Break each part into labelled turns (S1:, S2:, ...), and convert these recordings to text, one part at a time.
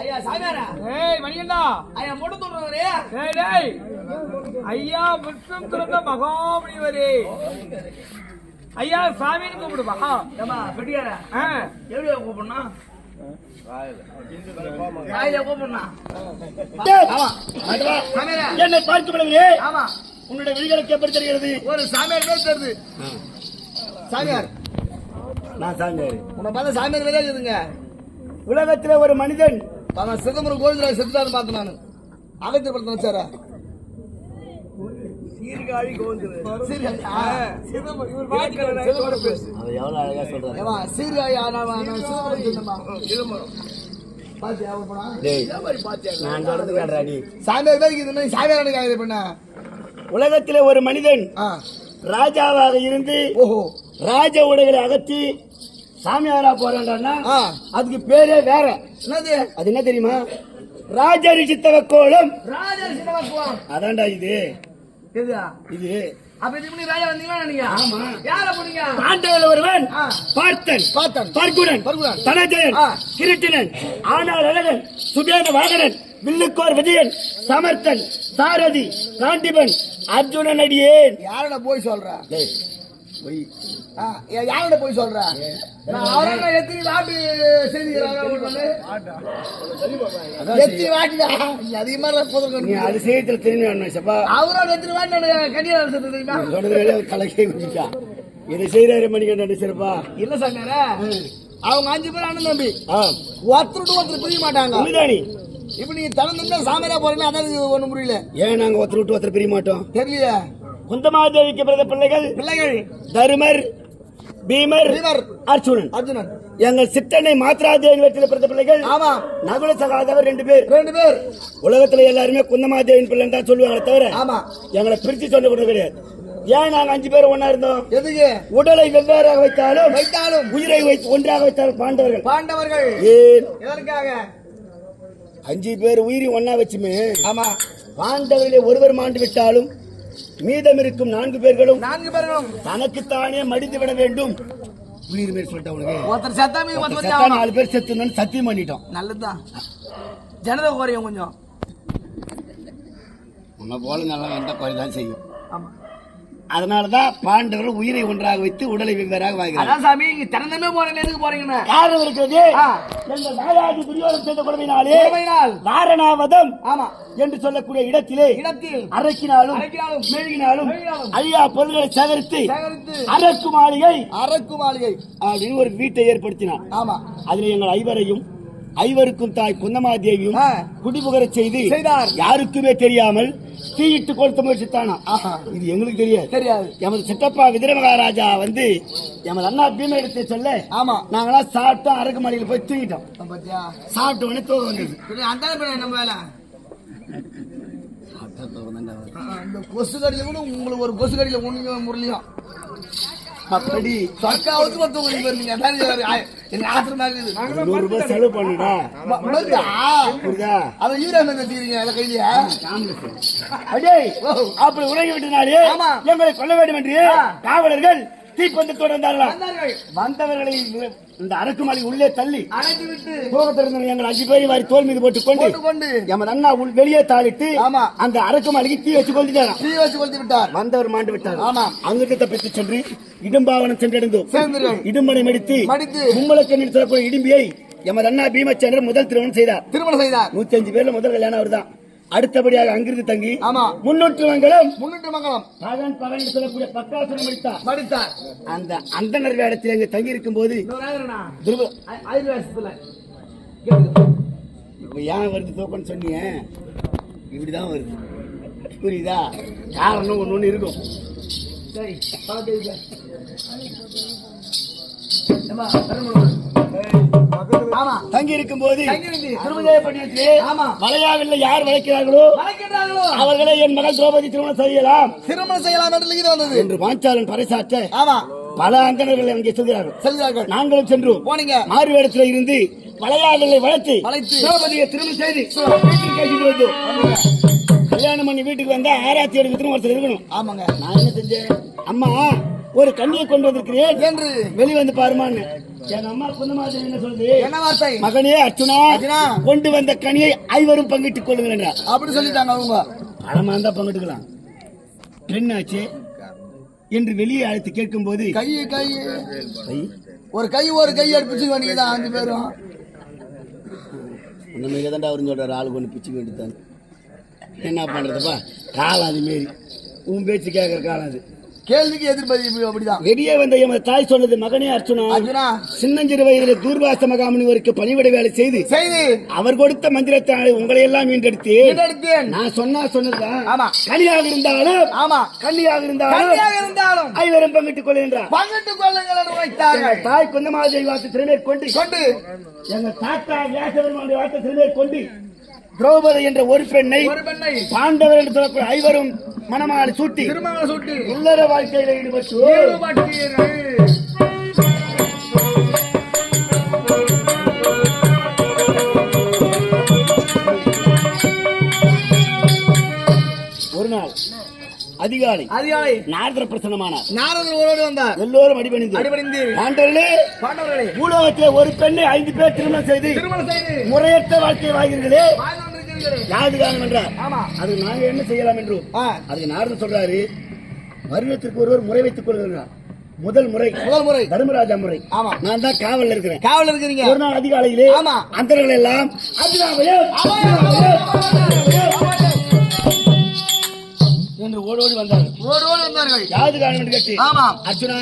S1: ஐயா சாமியாரா. ஏய் மணிகண்டா. ஐயா மொட்டு துறவரே டேய் டேய். ஐயா விஷ்ணு துறந்த மகாமுனிவரே. ஐயா சாமின்னு கூப்பிடுப்பா
S2: ஏமா பெட்டியாரா. எப்படி கூப்பிடணும்?
S3: என்னை பார்த்து
S2: விடவில்லை
S3: உன்னுடைய விழிகளுக்கு எப்படி தெரிகிறது?
S2: ஒரு சாமியார் பேர் தெரியுது. சாமியார்.
S3: நான் சாமியார்.
S2: உன்னை பார்த்தா சாமியார் வேலையா இருக்குதுங்க
S3: உலகத்துல ஒரு மனிதன்
S2: அவன் சிதம்பரம் கோவிந்தராஜ் செத்துட்டாரு பார்த்தேன் நான். அகத்திய படத்தை வச்சாரா சீர்காழி
S3: உலகத்திலே ஒரு மனிதன்
S2: ஆ.
S3: ராஜாவாக இருந்து
S2: ஓஹோ.
S3: ராஜ உடைகளை அகற்றி சாமியாரா போறான்டா அதுக்கு பேரே வேற.
S2: என்னது?
S3: அது என்ன தெரியுமா? ராஜரிஷித்தவ கோலம்
S2: ராஜா சிவகாசுவான்
S3: அதான்டா இது இது வில்லுக்கோர் விஜயன் சமர்த்தன் சாரதி காண்டிபன் அர்ஜுனன் அடியேன்
S2: யாரோட போய் சொல்ற? யாரோட போய் சொல்ற? நான் அவரோட எத்தனை வாட்டு எத்தனை வாட்டுடா அதிகமா
S3: நீ அதிசயத்தில் திரும்பி வரணும் சப்பா
S2: அவரோட எத்தனை வாட்டு சேர்த்து தெரியுமா?
S3: சொல்றதுல கலக்கே குடிச்சா இதை செய்யறாரு மணிக்கண்டன் சிறப்பா
S2: இல்ல சாமியார அவங்க அஞ்சு பேர் அண்ணன் தம்பி.
S3: ஆ.
S2: ஒருத்தருட்டு ஒருத்தர் பிரிய மாட்டாங்க.
S3: உண்மைதானி?
S2: இப்ப நீங்க திறந்து சாமியாரா போறீங்கன்னா அதான் இது ஒண்ணும் புரியல.
S3: ஏன் நாங்க ஒருத்தர் விட்டு ஒருத்தர் பிரிய மாட்டோம்?
S2: தெரியலையே.
S3: குந்தமாதேவிக்கு பிறந்த பிள்ளைகள்?
S2: பிள்ளைகள்.
S3: தருமர். பீமர். அர்ஜுனன்.
S2: அர்ஜுனன்.
S3: எங்கள் சிற்றனை மாத்ராதேவி வீட்டில் பிறந்த பிள்ளைகள்
S2: ஆமா.
S3: நகுல சகாதவர் ரெண்டு பேர்.
S2: ரெண்டு பேர்.
S3: உலகத்துல எல்லாருமே குந்தமாதேவின் பிள்ளைன்னு தான் சொல்லுவாங்க தவிர
S2: ஆமா.
S3: எங்களை பிரிச்சு சொல்ல கூட கிடையாது. ஏன் நாங்க அஞ்சு பேர் ஒண்ணா இருந்தோம்?
S2: எதுக்கு?
S3: உடலை வெவ்வேறாக வைத்தாலும்
S2: வைத்தாலும்.
S3: உயிரை வைத்து ஒன்றாக வைத்தாலும் பாண்டவர்கள்.
S2: பாண்டவர்கள்.
S3: ஏன்?
S2: எதற்காக?
S3: அஞ்சு பேர் உயிரி ஒண்ணா வச்சுமே
S2: ஆமா.
S3: பாண்டவர்களை ஒருவர் மாண்டு விட்டாலும் மீதம் இருக்கும் நான்கு பேர்களும்
S2: நான்கு பேர்களும்
S3: தனக்குத்தானே மடிந்து விட வேண்டும். உயிர் உனக்கு
S2: ஒருத்தர்
S3: செத்தா. நாலு பேர் செத்து சத்தியம் பண்ணிட்டோம்.
S2: நல்லதுதான் ஜனத குறையும் கொஞ்சம்.
S3: உன்னை போல நல்லா எந்த குறை தான் செய்யும்.
S2: ஆமா.
S3: அதனாலதான் பாண்டவர்கள் உயிரை ஒன்றாக வைத்து உடலை வெவ்வேறாக வாங்கிறார்
S2: அதான் சாமி இங்க திறந்தமே எதுக்கு போறீங்கன்னு?
S3: காரணம் இருக்கிறது. எங்கள் தாயாதி துரியோதன் செய்த கொடுமையினாலே
S2: உண்மையினால்
S3: வாரணாவதம்
S2: ஆமா.
S3: என்று சொல்லக்கூடிய இடத்திலே
S2: இடத்தில்
S3: அரக்கினாலும் மெழுகினாலும் ஐயா பொருள்களை சேகரித்து
S2: சேகரித்து
S3: அரக்கு மாளிகை
S2: அரக்கு மாளிகை
S3: அப்படின்னு ஒரு வீட்டை ஏற்படுத்தினார்.
S2: ஆமா.
S3: அதில் எங்கள் ஐவரையும் ஐவருக்கும் தாய் குந்தமாதேவியும்
S2: ஆ.
S3: குடிபுகரச் செய்து
S2: செய்தார்.
S3: யாருக்குமே தெரியாமல் தீயிட்டு கொடுத்த முயற்சித்தானா. இது எங்களுக்கு தெரியாது.
S2: தெரியாது.
S3: எமது சித்தப்பா விதிர மகாராஜா வந்து எமது அண்ணா பீம எடுத்து சொல்ல
S2: ஆமா.
S3: நாங்களாம் சாப்பிட்டோம் அரக்கு மாளிகையில் போய் தூங்கிட்டோம். சாப்பிட்ட உடனே தூக்கம் வந்தது.
S2: அந்த நம்ம வேலை? ஆ, இந்த கொசு கடியில கூட உங்களுக்கு ஒரு கொசு கடியில ஒண்ணு முரளியும்
S3: அப்படி.
S2: சொர்க்காவது மட்டும் உங்களுக்கு வருவீங்க. அதான் இது, ஆ, எனக்கு ஆத்திரமா இருக்குது
S3: நூறு ரூபாய் செலவு பண்ணுடா.
S2: ம- மருந்தா?
S3: புரியுதா
S2: அதை யூரியா மருந்து வச்சுக்கிறீங்க அதில் கையிலயா?
S3: அடே அப்படி உலகி விட்டனாலே
S2: ஆமா.
S3: எங்களை கொல்ல வேண்டும் என்று காவலர்கள் தீப்பந்தத்தோடு வந்தார்களா
S2: வந்தார்கள்.
S3: வந்தவர்களை இந்த அரக்குமாளி உள்ளே தள்ளி போகத்திருந்த எங்கள் அஞ்சு பேரை வாரி தோல் மீது போட்டுக் கொண்டு எமது அண்ணா உள் வெளியே தாளிட்டு. அந்த அரக்குமாளிக்கு தீ வச்சு கொண்டுட்டாராம்
S2: தீ வச்சு கொளுத்தி விட்டார்
S3: வந்தவர் மாண்டு விட்டார்.
S2: ஆமா.
S3: அங்கிட்டு தப்பித்து சென்று இடும்பாவனம் சென்றடைந்தோம்
S2: சேர்ந்தீர்கள்.
S3: இடும்பனை மடித்து. கும்பலக்கண்ணில் சொல்லக்கூடிய இடும்பியை எமது அண்ணா பீமச்சந்திரன் முதல் திருமணம் செய்தார்.
S2: திருமணம் செய்தார்.
S3: நூத்தி அஞ்சு பேர்ல முதல் கல்யாணம் அவர்தான். அடுத்தபடியாக அங்கிருந்து தங்கி
S2: ஆமா.
S3: முன்னூற்று மங்கலம்
S2: முன்னிட்டு மங்கலம்
S3: பகன் என்று சொல்லக்கூடிய பக்காசுரம் முடித்தார்
S2: மடித்தார்.
S3: அந்த அந்தனர் வேடத்தில் அங்கு தங்கி இருக்கும் போது ஏன் வருது தூக்கம்னு சொன்னீங்க? இப்படிதான் வருது. புரியுதா? காரணம் ஒண்ணு ஒண்ணு இருக்கும்.
S2: சரி பார்த்து. ஆமா.
S3: தங்கி இருக்கும் போது. திருமதேபட்டினத்திலே
S2: ஆமா.
S3: வளையாவில் யார் வளைக்கிறார்களோ அவர்களை என் மகள் திரௌபதி திருமணம் செய்யலாம்.
S2: திருமணம் செய்யலாம் என்று இது வந்தது.
S3: என்று பாஞ்சாலன் பறைசாற்ற
S2: ஆமா.
S3: பல அந்தணர்கள் அங்கே செல்கிறார்கள்.
S2: செல்கிறார்கள்.
S3: நாங்களும் சென்றோம்
S2: போனீங்க.
S3: மாறு வேடத்தில் இருந்து வளையாடலை வளர்த்து. திரௌபதியை திருமணம் செய்து கல்யாணம் பண்ணி வீட்டுக்கு வந்தா ஆராய்ச்சி எடுக்கிறதுன்னு ஒருத்தர் இருக்கணும்.
S2: ஆமாங்க.
S3: நான் என்ன செஞ்சேன்? அம்மா ஒரு கண்ணியை கொண்டு வந்திருக்கிறேன்
S2: என்று.
S3: வெளி வந்து பாருமான்னு. என் அம்மா சொன்ன மாதிரி என்ன சொல்லுது?
S2: என்ன வார்த்தை?
S3: மகனே அர்ச்சுனா. கொண்டு வந்த கனியை ஐவரும் பங்கிட்டுக் கொள்ளுங்கள் என்றார்
S2: அப்படி சொல்லிட்டாங்க அவங்க.
S3: பணமா இருந்தா பங்கிட்டுக்கலாம். பெண்ணாச்சு. என்று வெளியே அழைத்து கேட்கும்போது
S2: கை கை.
S3: ஐ,
S2: ஒரு கை ஒரு கை எடுப்பிச்சு வேண்டியதான் அஞ்சு பேரும்.
S3: மாதிரி தான்டா அவருன்னு சொல்றாரு ஆளுக்கு ஒன்று பிச்சுக்க வேண்டியதான் என்ன பண்றதுப்பா காலம் அது மாரி. உன் பேச்சு கேட்கற காலம் அது
S2: கேள்விக்கு எதிர்பதி அப்படிதான்.
S3: வெளியே வந்த எமது தாய் சொன்னது மகனே அர்ச்சுனா
S2: அர்ஜுனா.
S3: சின்னஞ்சிறு வயதில் தூர்வாச மகாமுனிவருக்கு பணிவிடை வேலை செய்து
S2: செய்தி.
S3: அவர் கொடுத்த மந்திரத்தாலே உங்களை எல்லாம் மீண்டெடுத்து நான் சொன்னா சொன்னதுதான்
S2: ஆமா.
S3: கனியாக இருந்தாலும்
S2: ஆமா.
S3: கன்னியாக இருந்தாலும்
S2: இருந்தாலும்.
S3: ஐவரும் பங்கிட்டுக் கொள்கின்றார்.
S2: பங்கிட்டுக் கொள்ளுங்கள்
S3: தாய் குந்தமாதை வார்த்தை திறமை கொண்டு
S2: கொண்டு.
S3: எங்கள் தாத்தா வியாசபெருமானுடைய வார்த்தை திறமை கொண்டு திரௌபதி என்ற ஒரு பெண்ணை
S2: ஒரு பெண்ணை
S3: பாண்டவர் என்று சொல்லக்கூடிய ஐவரும் மணமாலை சூட்டி
S2: சுட்டி
S3: இல்லற வாழ்க்கையில ஈடுபட்டு ஒரு நாள் அதிகாலை.
S2: அதிகாலை.
S3: நாரதர் பிரசன்னமானார்.
S2: நாரதர் ஓரோடு வந்தார்.
S3: எல்லோரும் அடிபணிந்து.
S2: அடிபணிந்து.
S3: பாண்டவர்களே
S2: பாண்டவர்களே
S3: பூலோகத்திலே ஒரு பெண்ணை ஐந்து பேர் திருமணம் செய்து
S2: திருமணம் செய்து.
S3: முறையற்ற வாழ்க்கை வாழ்கிறீர்களே. காரணம் என்றார்
S2: ஆமா.
S3: அதுக்கு நாங்க என்ன செய்யலாம் என்று.
S2: ஆ,
S3: அதுக்கு நாரதர் சொல்றாரு வருடத்திற்கு ஒருவர் முறை வைத்துக் கொள்கிறார். முதல் முறை.
S2: முதல் முறை.
S3: தர்மராஜா முறை.
S2: ஆமா.
S3: நான் தான் காவல்ல இருக்கிறேன்.
S2: காவல் இருக்கிறீங்க.
S3: ஒரு நாள் அதிகாலையிலே
S2: ஆமா.
S3: அந்தர்கள் எல்லாம் அர்ஜுனாவையோ என்று ஓடோடி வந்தார்கள்.
S2: ஓரோடு வந்தார்கள்.
S3: யாது காரணம் என்று கேட்டு
S2: ஆமா.
S3: அர்ஜுனா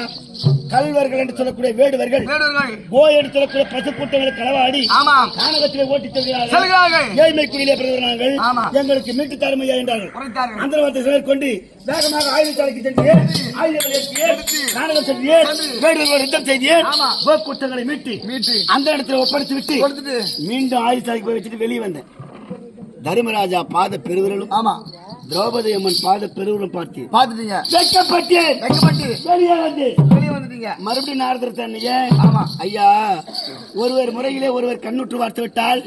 S3: கல்வர்கள் என்று சொல்லக்கூடிய வேடுவர்கள்.
S2: வேடுவர்கள்.
S3: கோ என்று சொல்லக்கூடிய பசு கூட்டங்களை களவாடி
S2: ஆமா.
S3: கானகத்திலே ஓட்டி செல்கிறார்கள். ஏழ்மை குடியிலே பிறந்தவர் நாங்கள். எங்களுக்கு மீட்டு தருமையா என்றார்கள். அந்த வார்த்தை சிலர் கொண்டு வேகமாக ஆயுதச்சாலைக்கு சென்று ஆயுதங்களை ஏற்றியே நாடகம் சென்றியே வேடுவர்கள் யுத்தம் செய்தியே
S2: ஆமா.
S3: போக்கூட்டங்களை மீட்டு
S2: மீட்டு.
S3: அந்த இடத்துல ஒப்படைத்து விட்டு மீண்டும் ஆயுதச்சாலைக்கு போய் வச்சுட்டு வெளியே வந்தேன். தர்மராஜா பாத பெருவிரலும்
S2: ஆமா.
S3: திரௌபதி அம்மன் பாத பெருவிரலும் பார்த்தேன்
S2: பாத்துட்டீங்க
S3: வெட்கப்பட்டேன்.
S2: வைக்கப்பட்டு
S3: வெளியே வந்து.
S2: வெளியே வந்துட்டீங்க.
S3: மறுபடியும் நாரதர் தன்னைய
S2: ஆமா.
S3: ஐயா ஒருவர் முறையிலே ஒருவர் கண்ணுற்று பார்த்து விட்டால்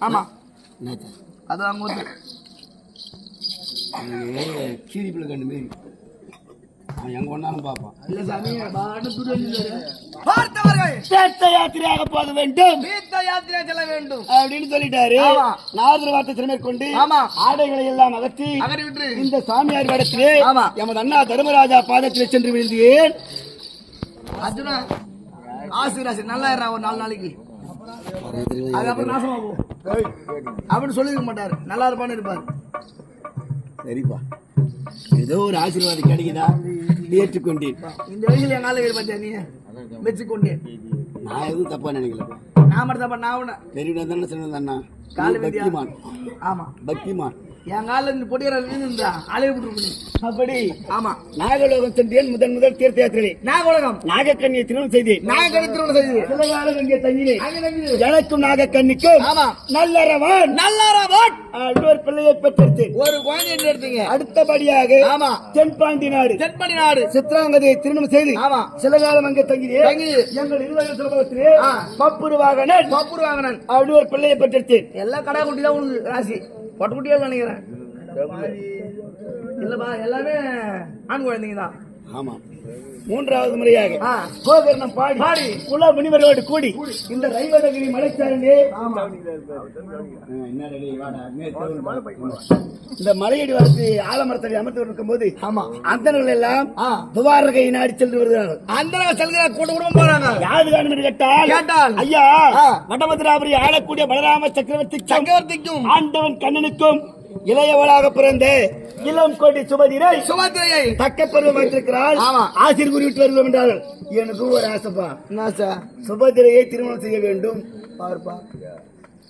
S2: ஆமா? அது
S3: ஏய், கீரிப்புல கண்டு மாரி எங்க ஒன்னாலும்
S2: பார்த்தவர்கள்
S3: தீர்த்த யாத்திரையாக போக வேண்டும்.
S2: தீர்த்த யாத்திரை செல்ல வேண்டும்.
S3: அப்படின்னு சொல்லிட்டாரு. நாரதர் வார்த்தை சிறுமேற்கொண்டு
S2: ஆமா.
S3: ஆடைகளை எல்லாம் அகற்றி இந்த சாமியார் இடத்திலே
S2: ஆமா.
S3: எமது அண்ணா தர்மராஜா பாதத்திலே சென்று விழுந்தேன்.
S2: அர்ஜுனா ஆசிராசி நல்லா இருறா ஒரு நாலு நாளைக்கு. அதுக்கப்புறம் நாசமா போ அப்படின்னு சொல்லிருக்க மாட்டாரு. நல்லா இருப்பான்னு இருப்பாரு.
S3: சரிப்பா. ஏதோ ஒரு ஆசீர்வாதம் கிடைக்குதா? ஏற்றுக்கொண்டேன்.
S2: இந்த வயசுல என் நாள் பாத்தியா நீ? மெச்சுக்கொண்டேன்.
S3: நான் எதுவும் தப்பா நினைக்கல.
S2: நான் மட்டும் தப்பா நான்
S3: பெரியவனா தானே சொன்னது அண்ணா
S2: கால.
S3: பக்திமான்.
S2: ஆமா.
S3: பக்திமான்.
S2: என் காலில் இந்த பொடியற இருந்தா அலைய விட்டுருக்கு
S3: அப்படி?
S2: ஆமா.
S3: நாகலோகம் சென்றேன் முதன் முதல் தீர்த்த யாத்திரை
S2: நாகோலகம்.
S3: நாகக்கண்ணியை திருமணம்
S2: செய்து.
S3: சில காலம் இங்கே தங்கினேன் எனக்கும் நாகக்கண்ணிக்கும் நல்லறவன்.
S2: நல்லாரா பாட்
S3: இன்னொரு பிள்ளையை பெற்றெடுத்தேன்
S2: ஒரு குழந்தை எடுத்தீங்க
S3: அடுத்தபடியாக
S2: ஆமா.
S3: தென்பாண்டி நாடு.
S2: தென்படி நாடு.
S3: சித்ராங்கதையை திருமணம் செய்து.
S2: ஆமா.
S3: சில காலம் அங்கே தங்கினேன்
S2: தங்கி
S3: எங்கள் இருவரும் சுலபத்திலே. பப்புருவாகனன்
S2: பப்புரு வாங்கினேன்
S3: அப்படின்னு ஒரு பிள்ளையை பெற்றெடுத்தேன்
S2: எல்லாம் கடா குட்டி தான் ராசி. பொட்ட குட்டியா நினைக்கிறேன். இல்லப்பா எல்லாமே ஆண் குழந்தைங்க தான்.
S3: ஆமா. மூன்றாவது முறையாக. கோகர்ணம் பாடி.
S2: பாடி.
S3: குல முனிவரோடு கூடி இந்த ரைவதகிரி மலைச்சாரண்டே.
S2: ஆமா.
S3: இந்த மலையடி வரத்து ஆலமரத்தடி அமர்ந்து இருக்கும் போது
S2: ஆமா.
S3: அந்தனர்கள் எல்லாம். துவாரகை நாடி சென்று வருகிறார்கள்.
S2: அந்த செல்கிற கூட்ட குடும்பம் போறாங்க.
S3: யாது காணும் கேட்டால்
S2: கேட்டால்.
S3: ஐயா
S2: ஆ.
S3: வடமதுராபுரி ஆளக்கூடிய பலராம சக்கரவர்த்தி
S2: சக்கரவர்த்திக்கும்.
S3: ஆண்டவன் கண்ணனுக்கும் இளையவளாக பிறந்த இளம் கொடி சுமதிரை
S2: சுமத்திரையை
S3: தக்க பருவம் வைத்திருக்கிறாள்.
S2: ஆமா.
S3: ஆசிரியர் குறிவிட்டு வருவோம் என்றார்கள். எனக்கு ஒரு ஆசைப்பா. சுபதிரையை திருமணம் செய்ய வேண்டும்.
S2: பாருப்பா.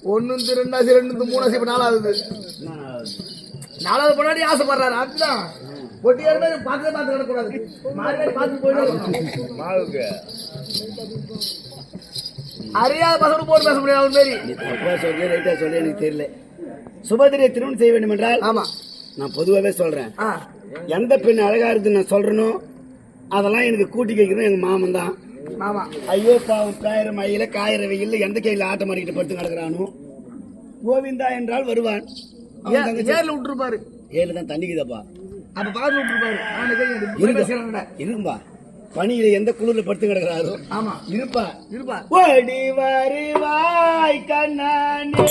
S2: ஒன்னு ரெண்டாசி ரெண்டு மூணாசி இப்ப நாலாவது. நாலாவது. பொண்ணாடி ஆசைப்படுறாரு. அதுதான். பொட்டியார் மாதிரி பார்த்து பார்த்து கிடக்கூடாது மாறி பார்த்து போயிட்டு அறியாத பசங்க போட்டு பேச முடியாது அவன் மாரி
S3: சொல்லி எனக்கு தெரியல. சுபதிரையை திருமணம் செய்ய வேண்டும் என்றால்
S2: ஆமா.
S3: நான் பொதுவாகவே சொல்றேன். எந்த பெண் அழகா இருக்கு நான் சொல்றேனோ அதெல்லாம் எனக்கு கூட்டி கேட்கணும் எங்க மாமன் தான். ஐயோ பாவம் காயிற மழையில காயிற எந்த கையில ஆட்டம் மாறிக்கிட்டு படுத்து கிடக்குறானோ. கோவிந்தா என்றால் வருவான்.
S2: ஏர்ல விட்டுருப்பாரு.
S3: ஏழு தான் தண்ணிக்குதப்பா.
S2: அப்ப பாத்து விட்டுருப்பாரு.
S3: இருக்கும்பா பனியில எந்த குளிர்ல படுத்து கிடக்குறாரோ.
S2: ஆமா.
S3: இருப்பா.
S2: இருப்பா.
S3: ஓடி வருவாய் கண்ணானே.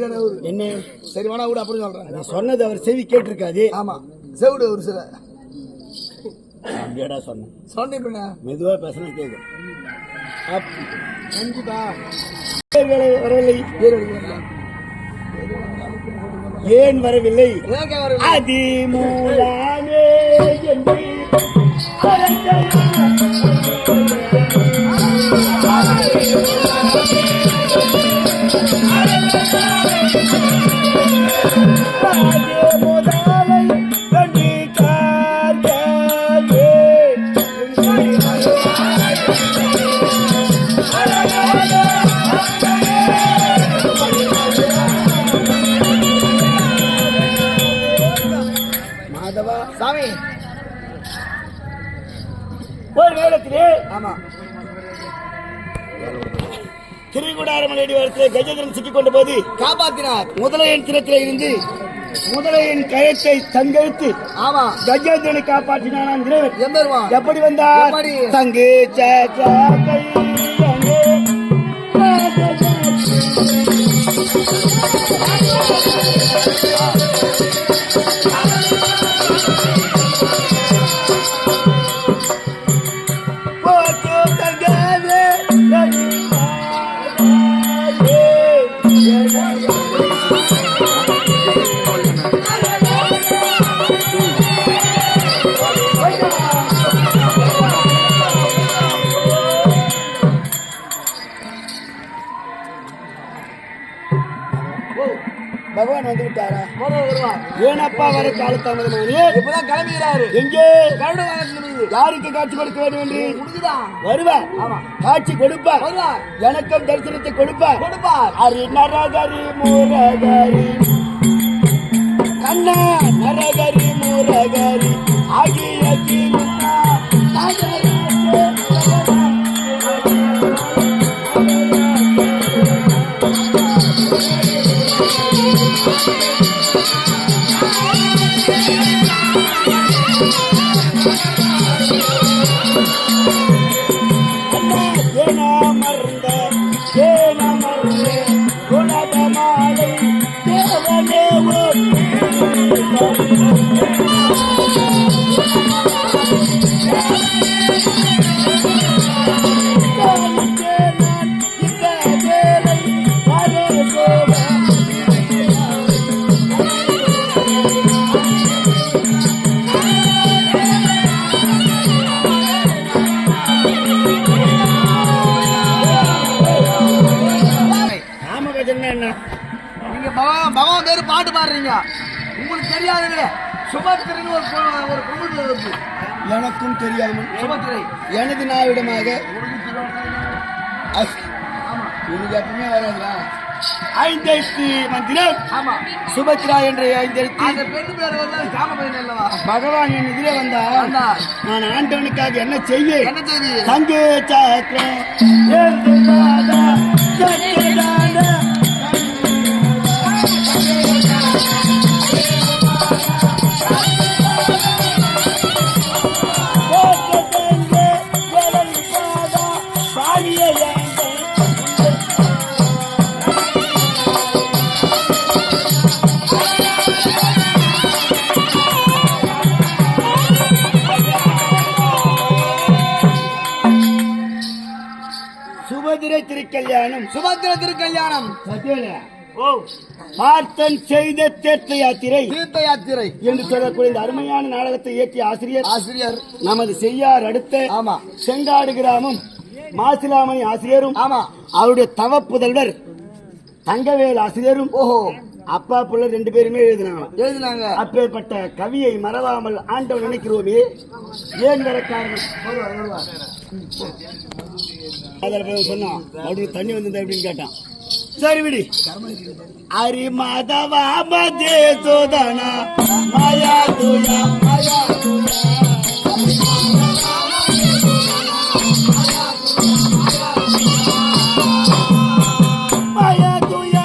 S2: வைக்கிறாரு அவரு
S3: என்ன?
S2: சரி வேணா கூட அப்புறம் சொல்றேன்.
S3: நான் சொன்னது அவர் செவி கேட்டிருக்காது.
S2: ஆமா. செவிடு ஒரு சில.
S3: அப்படியாடா சொன்னேன்
S2: சொன்னேன் பின்ன
S3: மெதுவா பேசினா கேட்கும் வேலை வரவில்லை? ஏன் வரவில்லை? அதி மூலானே என்று கஜேந்திரன் சிக்கிக் கொண்ட போது
S2: காப்பாத்தினார்.
S3: முதலையின் திறத்திலே இருந்து முதலையின் கயத்தை தங்கெடுத்து
S2: ஆமா.
S3: கஜேந்திரனை
S2: எம்பெருமா
S3: எப்படி வந்தார்? தங்கு கால தாமதமானே
S2: இப்பதான் கிளம்புகிறாரு
S3: எங்கே?
S2: கருட
S3: யாருக்கு காட்சி கொடுக்க வேண்டும் என்று?
S2: முடிஞ்சுதான்
S3: வருவார்.
S2: ஆமா.
S3: காட்சி கொடுப்பார். எனக்கும் தரிசனத்தை கொடுப்பார்.
S2: கொடுப்பார்.
S3: ஹரி நரகரி முரகரி. கண்ணா நரகரி முரகரி. ஆகிய கிருஷ்ணா நகரே ஏனா
S2: Yay!
S3: எனக்கும் தெரியாமல் எனது நாவிடமாக எப்பவுமே வராதுடா. ஐந்தெழுத்து மந்திரம்
S2: ஆமா.
S3: சுபத்ரா என்ற ஐந்தெழுத்து
S2: அந்த பெண்ணு பேர் வந்து காம பையன் அல்லவா?
S3: பகவான் என் எதிரே வந்தார். நான் ஆண்டவனுக்காக என்ன
S2: செய்தி
S3: தங்கு சாத்திரம் திருக்கல்யாணம்.
S2: சுபத்திர திருக்கல்யாணம்.
S3: பார்த்தன் செய்த தீர்த்த யாத்திரை.
S2: தீர்த்த யாத்திரை.
S3: என்று சொல்லக்கூடிய இந்த அருமையான நாடகத்தை இயற்றிய ஆசிரியர்
S2: ஆசிரியர்.
S3: நமது செய்யார் அடுத்த
S2: ஆமா.
S3: செங்காடு கிராமம் மாசிலாமணி ஆசிரியரும்
S2: ஆமா.
S3: அவருடைய தவ புதல்வர் தங்கவேல் ஆசிரியரும்
S2: ஓஹோ.
S3: அப்பா புள்ள ரெண்டு பேருமே எழுதினாங்க.
S2: எழுதினாங்க.
S3: அப்பேற்பட்ட கவியை மறவாமல் ஆண்டவன் நினைக்கிறோமே. ஏன் வர காரணம் அதில் போய் சொன்னான் அப்படின்னு தண்ணி வந்தது அப்படின்னு கேட்டான் சரி விடி அரி மாதவா மதே சோதனா மாயா துயா மாயா மாயா துயா